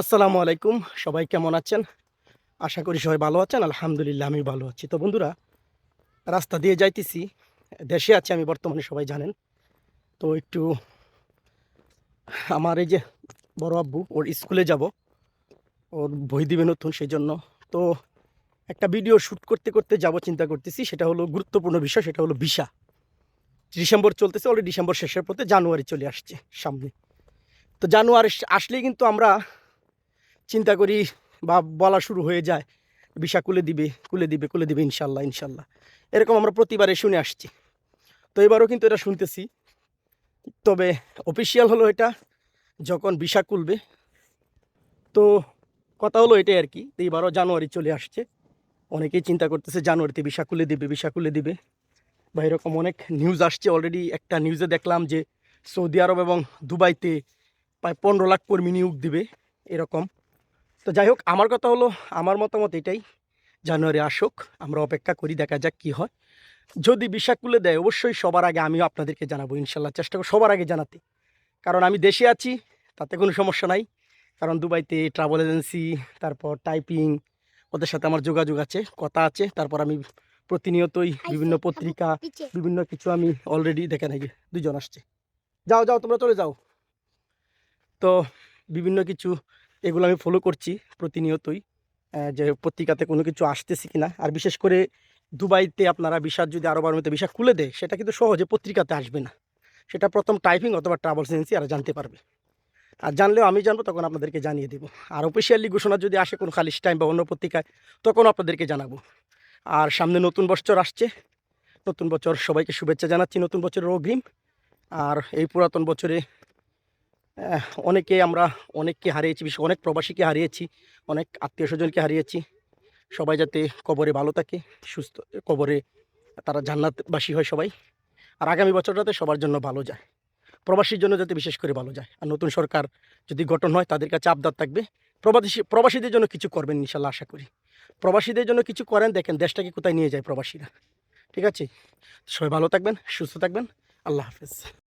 আসসালামু আলাইকুম। সবাই কেমন আছেন? আশা করি সবাই ভালো আছেন। আলহামদুলিল্লাহ আমি ভালো আছি। তো বন্ধুরা, রাস্তা দিয়ে যাইতেছি। দেশে আছি আমি বর্তমানে, সবাই জানেন। তো একটু আমার এই যে বড় আব্বু, ওর স্কুলে যাব। ওর বই দিবে নতুন সেই জন্য তো একটা ভিডিও শ্যুট করতে করতে যাব, চিন্তা করতেছি। সেটা হলো গুরুত্বপূর্ণ বিষয়, সেটা হলো ভিসা। ডিসেম্বর চলতেছে অলরেডি ডিসেম্বর শেষের পথে জানুয়ারি চলে আসছে সামনে। তো জানুয়ারি আসলেই কিন্তু আমরা চিন্তা করি বা বলা শুরু হয়ে যায় বিষা কুলে দিবে কুলে দিবে কুলে দিবে ইনশাল্লাহ ইনশাল্লাহ। এরকম আমরা প্রতিবারে শুনে আসছি। তো এবারও কিন্তু এটা শুনতেছি। তবে অফিসিয়াল হলো এটা যখন বিষা কুলবে। তো কথা হলো এটাই আর কি তো এবারও জানুয়ারি চলে আসছে। অনেকেই চিন্তা করতেছে জানুয়ারিতে বিষা খুলে দিবে বিষা কুলে দিবে। বা এরকম অনেক নিউজ আসছে অলরেডি একটা নিউজে দেখলাম যে সৌদি আরব এবং দুবাইতে প্রায় পনেরো লাখ কর্মী নিয়োগ দিবে, এরকম। তো যাই হোক আমার কথা হলো আমার মতামত এটাই। জানুয়ারি আসুক আমরা অপেক্ষা করি দেখা যাক কি হয়। যদি বিষা খুলে দেয় অবশ্যই সবার আগে আমিও আপনাদেরকে জানাব ইনশাল্লাহ চেষ্টা করব সবার আগে জানাতে। কারণ আমি দেশে আছি তাতে কোনো সমস্যা নাই। কারণ দুবাইতে ট্রাভেল এজেন্সি তারপর টাইপিং ওদের সাথে আমার যোগাযোগ আছে কথা আছে। তারপর আমি প্রতিনিয়তই বিভিন্ন পত্রিকা বিভিন্ন কিছু আমি অলরেডি দেখে নাকি দুজন আসছে। যাও যাও তোমরা চলে যাও। তো বিভিন্ন কিছু এগুলো আমি ফলো করছি প্রতিনিয়তই। যে পত্রিকাতে কোনো কিছু আসতেছে কিনা। আর বিশেষ করে দুবাইতে আপনারা বিষাদ যদি আরও বারোতে বিষা খুলে দেয়, সেটা কিন্তু সহজে পত্রিকাতে আসবে না। সেটা প্রথম টাইপিং অথবা ট্রাভেল এজেন্সি আর জানতে পারবে। আর জানলেও আমি জানব তখন আপনাদেরকে জানিয়ে দেবো। আর অফিসিয়ালি ঘোষণা যদি আসে কোনো খালিশ টাইম বা অন্য পত্রিকায়, তখন আপনাদেরকে জানাব। আর সামনে নতুন বছর আসছে। নতুন বছর সবাইকে শুভেচ্ছা জানাচ্ছি। নতুন বছরের অগ্রিম। আর এই পুরাতন বছরে অনেকে আমরা অনেককে হারিয়েছি, বিশেষ অনেক প্রবাসীকে হারিয়েছি, অনেক আত্মীয় স্বজনকে হারিয়েছি। সবাই যাতে কবরে ভালো থাকে, সুস্থ, কবরে তারা জান্নাতবাসী হয় সবাই। আর আগামী বছরটাতে সবার জন্য ভালো যায়। প্রবাসীর জন্য যাতে বিশেষ করে ভালো যায়। আর নতুন সরকার যদি গঠন হয়, তাদের কাছে আবদার থাকবে। প্রবাসী, প্রবাসীদের জন্য কিছু করবেন ইনশাল্লাহ, আশা করি। প্রবাসীদের জন্য কিছু করেন, দেখেন দেশটাকে কোথায় নিয়ে যায় প্রবাসীরা। ঠিক আছে? সবাই ভালো থাকবেন, সুস্থ থাকবেন। আল্লাহ হাফেজ।